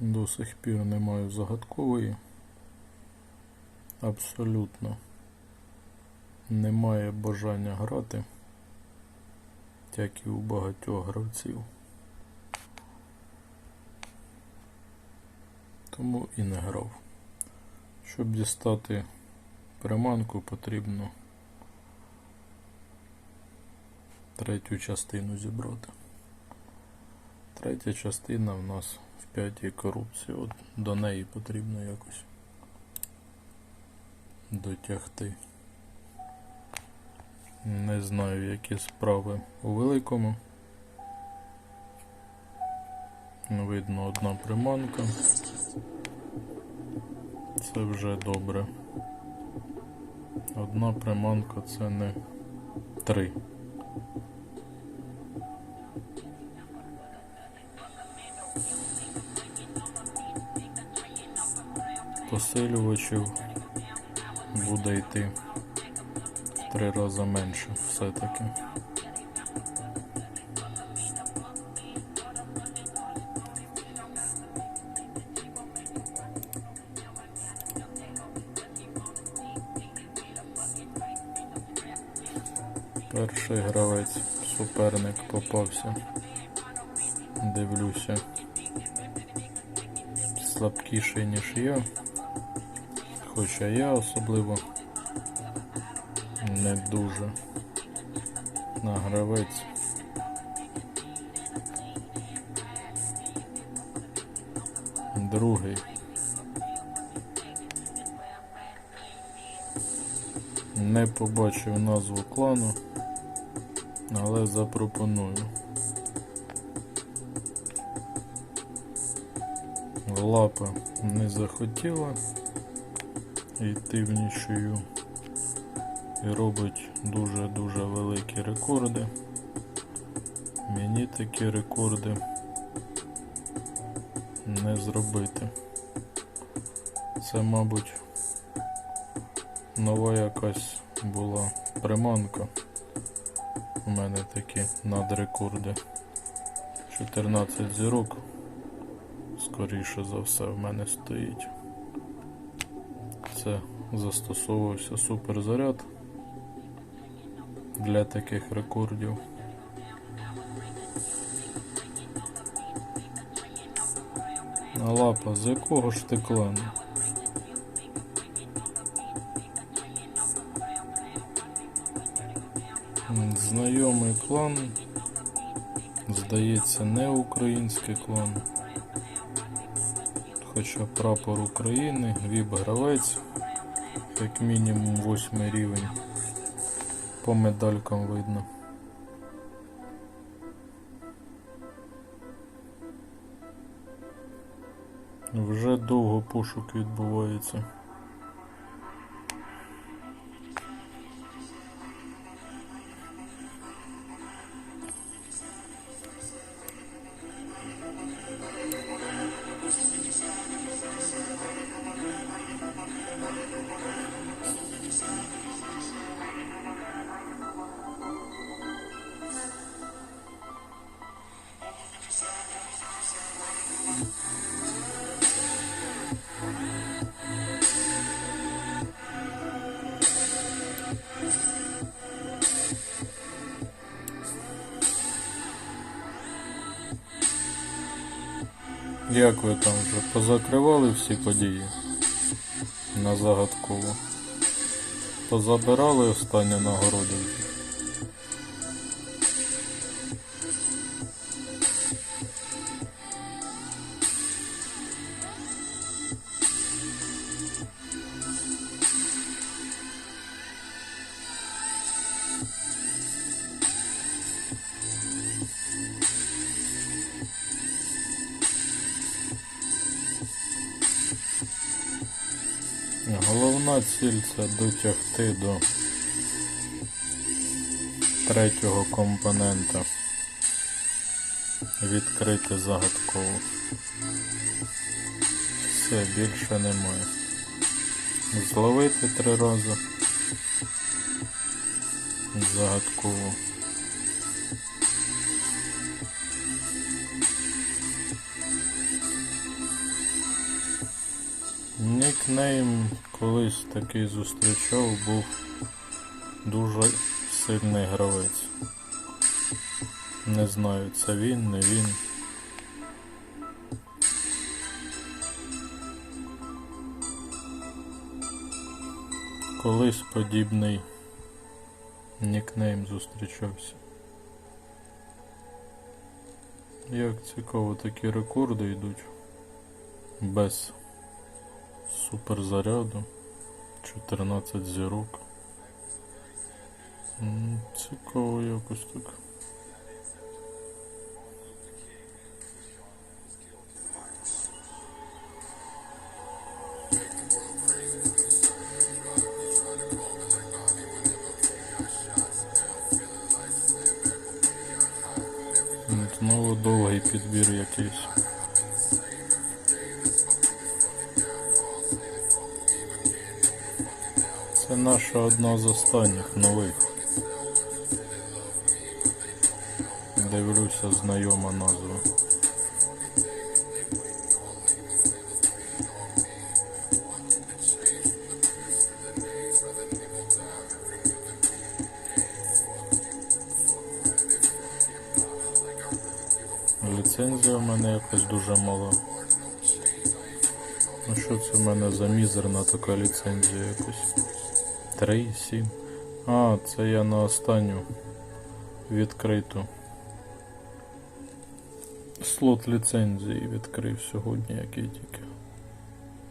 До сих пір не маю загадкової. Абсолютно немає бажання грати, як і у багатьох гравців. Тому і не грав. Щоб дістати приманку, потрібно третю частину зібрати. Третя частина в нас в п'ятій корупції. От до неї потрібно якось дотягти. Не знаю, які справи у великому. Видно одна приманка. Це вже добре. Одна приманка це не три. Посилювачів буде йти три рази менше все-таки. Перший гравець, суперник попався. Дивлюся. Слабкіший, ніж я. Хоча я особливо не дуже на гравець. Другий. Не побачив назву клану, але запропоную. Лапа не захотіла йти в нічию і робить дуже-дуже великі рекорди. Мені такі рекорди не зробити. Це, мабуть, нова якась була приманка. У мене такі надрекорди. 14 зірок. Скоріше за все в мене стоїть. Це застосовувався суперзаряд для таких рекордів. А лапа, з якого ж ти клану? Знайомий клан. Здається, не український клан. Хоча прапор України, віп гравець, як мінімум восьмий рівень. По медалькам видно. Вже довго пошук відбувається. Як ви там вже позакривали всі події на загадково? Позабирали останні нагороду? Головна ціль це дотягти до третього компонента. Відкрити загадково. Все, більше немає. Зловити три рази. Загадково. Нікнейм колись такий зустрічав, був дуже сильний гравець. Не знаю, це він, не він. Колись подібний нікнейм зустрічався. Як цікаво, такі рекорди йдуть без суперзаряду. 14 зірок. Цікаво якось так. Це наша одна з останніх нових. Дивлюся, знайома назва. Ліцензія в мене якось дуже мала. Ну що це в мене за мізерна така ліцензія якось? 3,7. А, це я на останню відкриту. Слот ліцензії відкрив сьогодні, який тільки.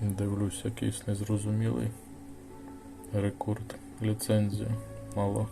Дивлюсь, якийсь незрозумілий рекорд. ліцензії. мало.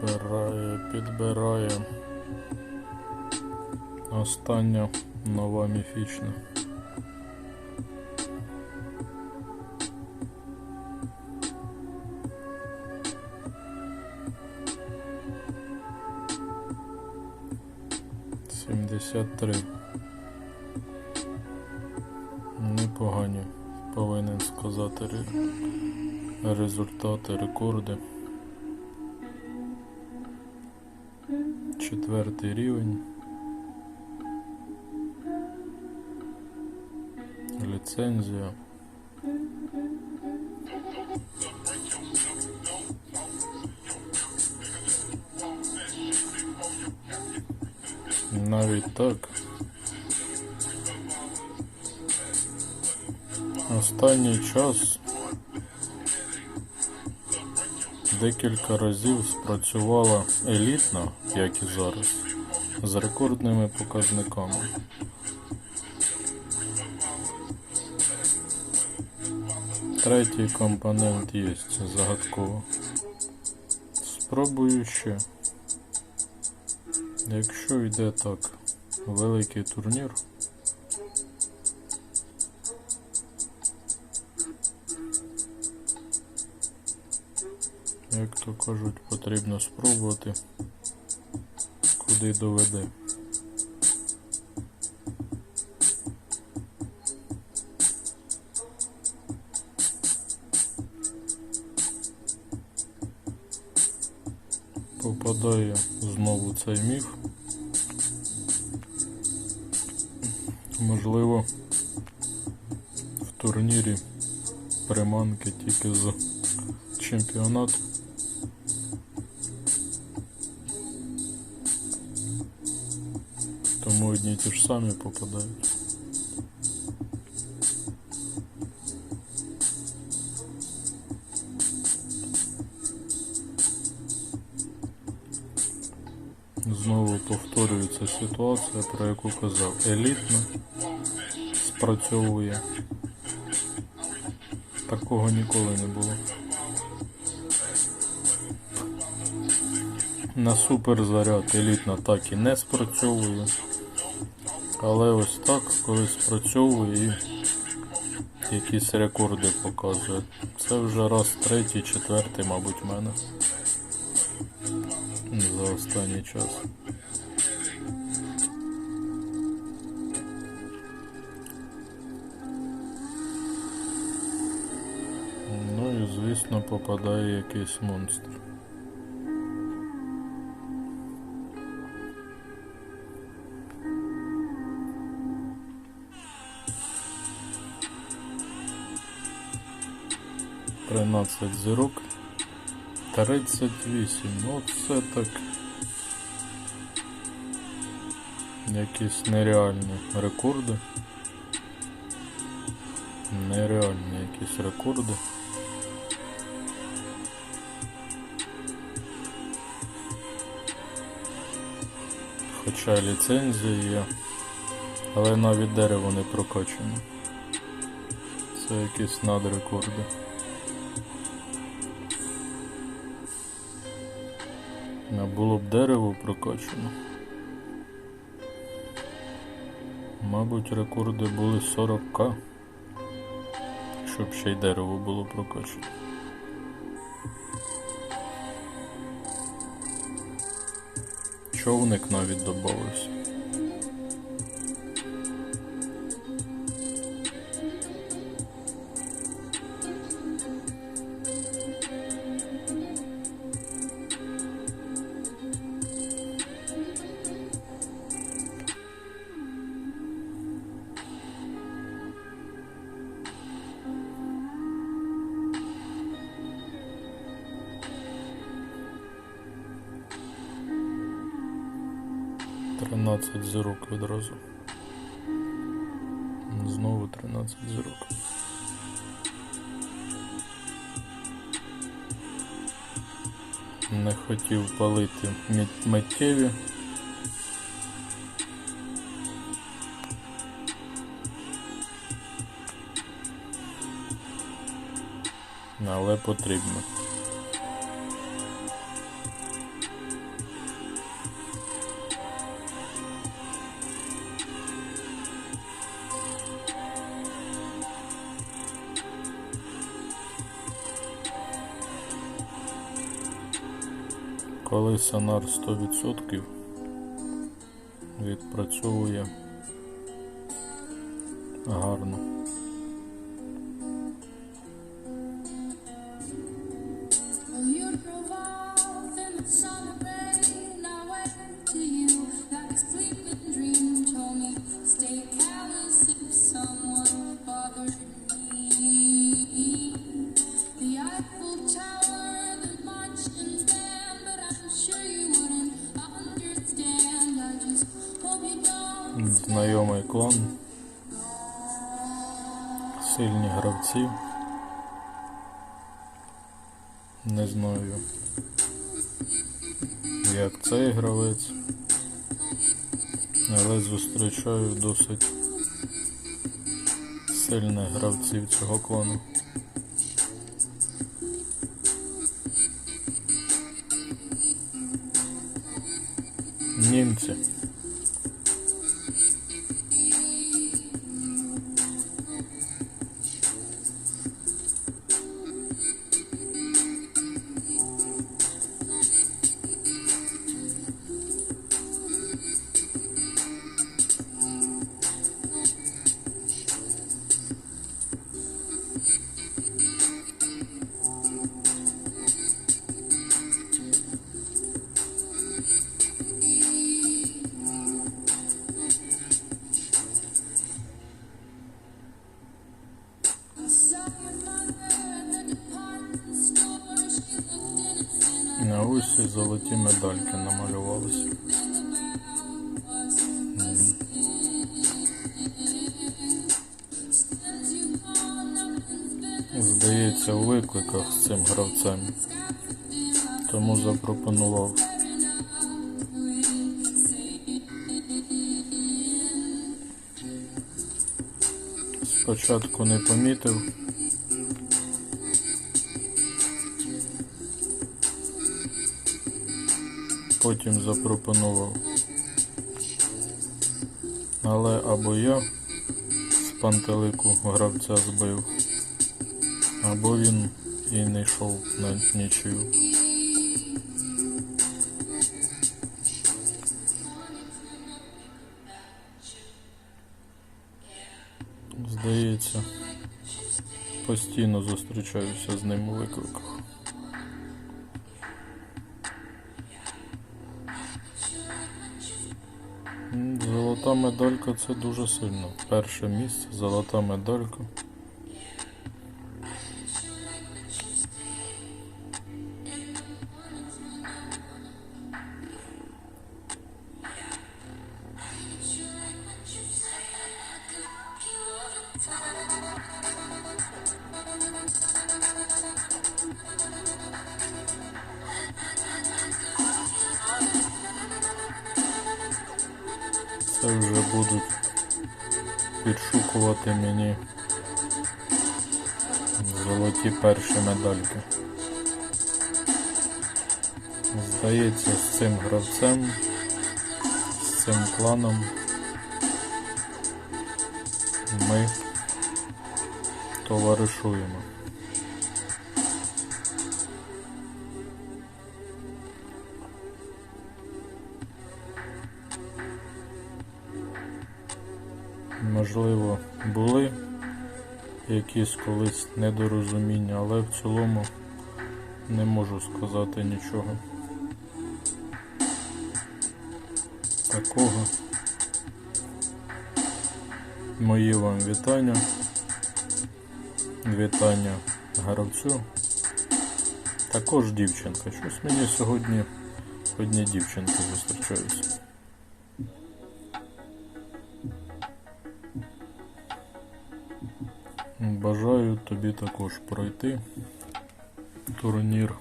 Підбирає, підбирає. Остання нова міфічна. Сімдесят три. Непогані, повинен сказати результати, рекорди. Четвертий рівень. Ліцензія. Навіть так. Останній час декілька разів спрацювала елітна, як і зараз, з рекордними показниками. Третій компонент є загадково. Спробую ще. Якщо йде так великий турнір. Як то кажуть, потрібно спробувати, куди доведе. Попадає знову цей міф. Можливо, в турнірі приманки тільки з чемпіонату. Тому одні й ті ж самі попадають. Знову повторюється ситуація, про яку казав. Елітно спрацьовує. Такого ніколи не було. На суперзаряд елітна так і не спрацьовує. Але ось так, коли спрацьовує і якісь рекорди показує. Це вже раз третій, четвертий, мабуть, в мене. За останній час. Ну і звісно попадає якийсь монстр. Тринадцять зірок. Тридцять вісім. Ну це так. Якісь нереальні рекорди. Нереальні якісь рекорди. Хоча ліцензія є, але навіть дерево не прокачано. Це якісь надрекорди. Було б дерево прокачано. Мабуть, рекорди були 40к, щоб ще й дерево було прокачано. Човник навіть додався. Тринадцять зірок відразу. Знову 13 зірок. Не хотів палити мит- миттєві. Але потрібно. Коли сонар 100% відпрацьовує гарно. Сильні. Не знаю, як цей гравець, але зустрічаю досить сильних гравців цього клану. Німці. Innocent. На ось і золоті медальки намалювалися. Здається, у викликах з цим гравцем. Тому запропонував. Спочатку не помітив. Потім запропонував. Але або я з пантелику гравця збив, або він і не йшов на нічию. Здається, постійно зустрічаюся з ним у викликах. Золота медалька це дуже сильно. Перше місце, золота медалька. Підшукувати мені золоті перші медальки. Здається, з цим гравцем, з цим кланом ми товаришуємо. Можливо, були якісь колись недорозуміння, але в цілому не можу сказати нічого такого. Мої вам вітання. Вітання гравцю. Також дівчинка. Щось мені сьогодні одні дівчинки зустрічаються. Тобі також пройти турнір.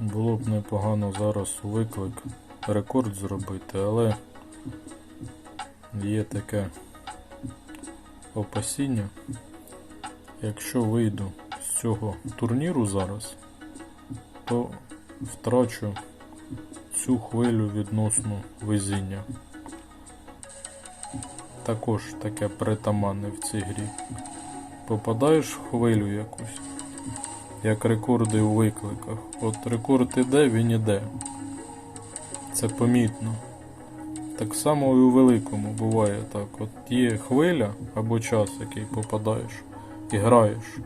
Було б непогано зараз виклик рекорд зробити, але є таке опасіння. Якщо вийду з цього турніру зараз, то втрачу цю хвилю відносно везіння. Також таке притаманне в цій грі. Попадаєш в хвилю якусь, як рекорди у викликах. От рекорд іде, він іде. Це помітно. Так само і у великому буває так. От є хвиля або час, який попадаєш, і граєш.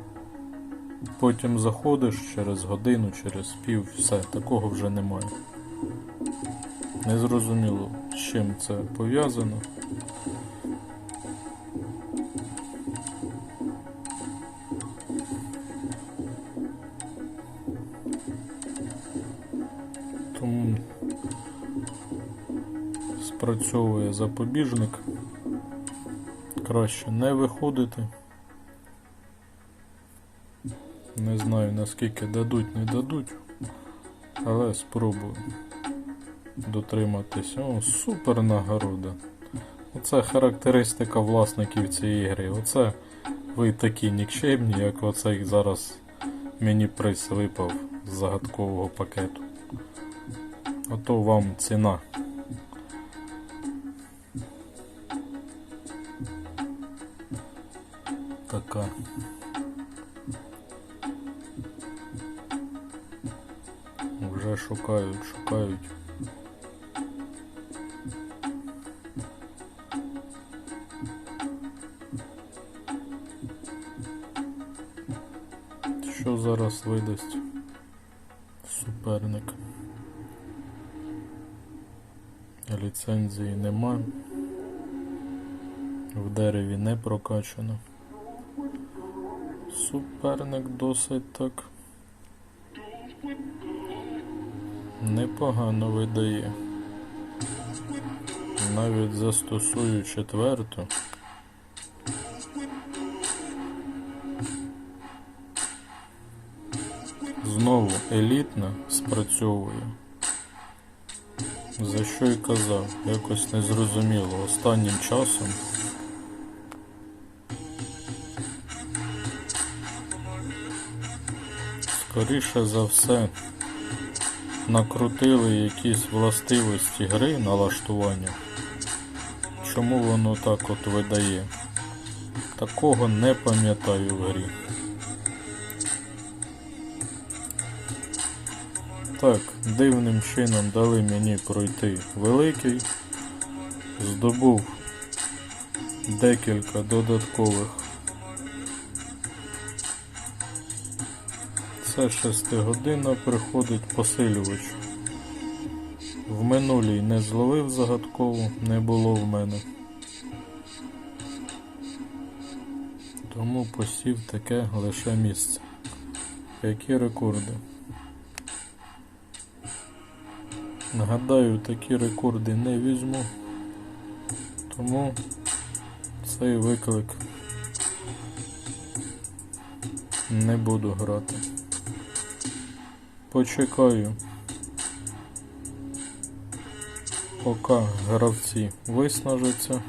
Потім заходиш через годину, через пів, все, такого вже немає. Незрозуміло, з чим це пов'язано. Тому спрацьовує запобіжник. Краще не виходити. Не знаю наскільки дадуть, не дадуть, але спробую дотриматись. О, супер нагорода. Оце характеристика власників цієї гри. Оце ви такі нікчемні, як оцей зараз мені приз випав з загадкового пакету. Ото вам ціна. Така. Шукають, шукають. Що зараз видасть суперник? Ліцензії нема. В дереві не прокачано. Суперник досить так непогано видає. Навіть застосую четверту. Знову елітна спрацьовує. За що й казав, якось незрозуміло останнім часом. Скоріше за все, накрутили якісь властивості гри налаштування. Чому воно так от видає? Такого не пам'ятаю в грі. Так, дивним чином дали мені пройти великий. Здобув декілька додаткових. Це 6 година приходить посилювач. В минулій не зловив загадкову, не було в мене. Тому посів таке лише місце. Які рекорди? Нагадаю, такі рекорди не візьму. Тому цей виклик не буду грати. Почекаю, поки гравці виснажаться.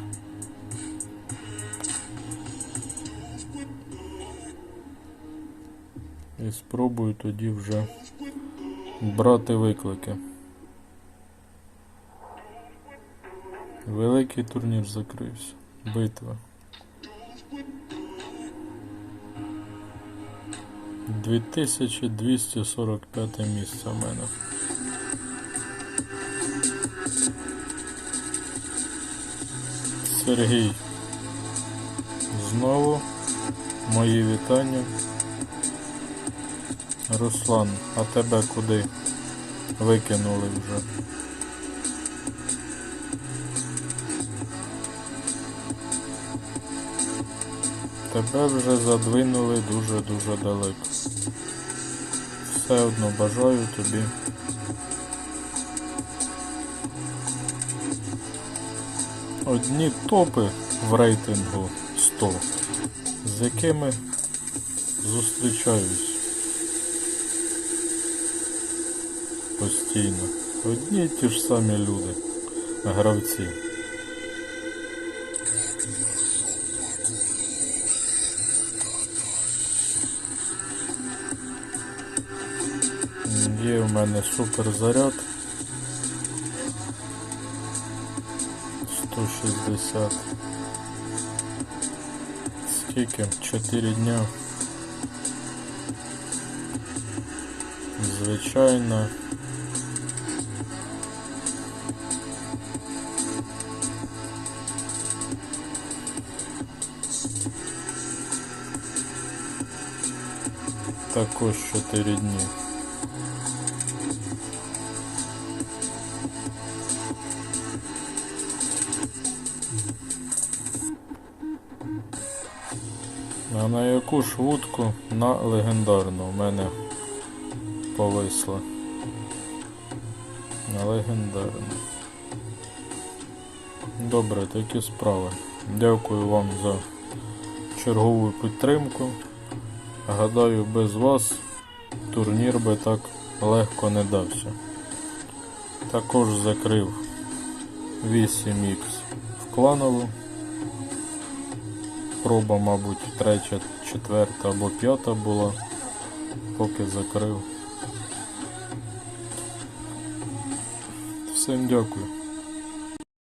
І спробую тоді вже брати виклики. Великий турнір закрився. Битва. 2245 місце в мене. Сергій. Знову мої вітання. Руслан, а тебе куди? Викинули вже. Тебе вже задвинули дуже-дуже далеко. Одно бажаю тобі. Одні топи в рейтингу 100, з якими зустрічаюсь постійно. Одні й ті ж самі люди, гравці. Мене супер заряд. 160. Скільки? 4 дня. Звичайно. Також 4 дні. А на яку ж вудку на легендарну в мене повисла. На легендарну. Добре, такі справи. Дякую вам за чергову підтримку. Гадаю, без вас турнір би так легко не дався. Також закрив 8х в кланову. Проба, мабуть, третя, четверта або п'ята була, поки закрив. Всім дякую.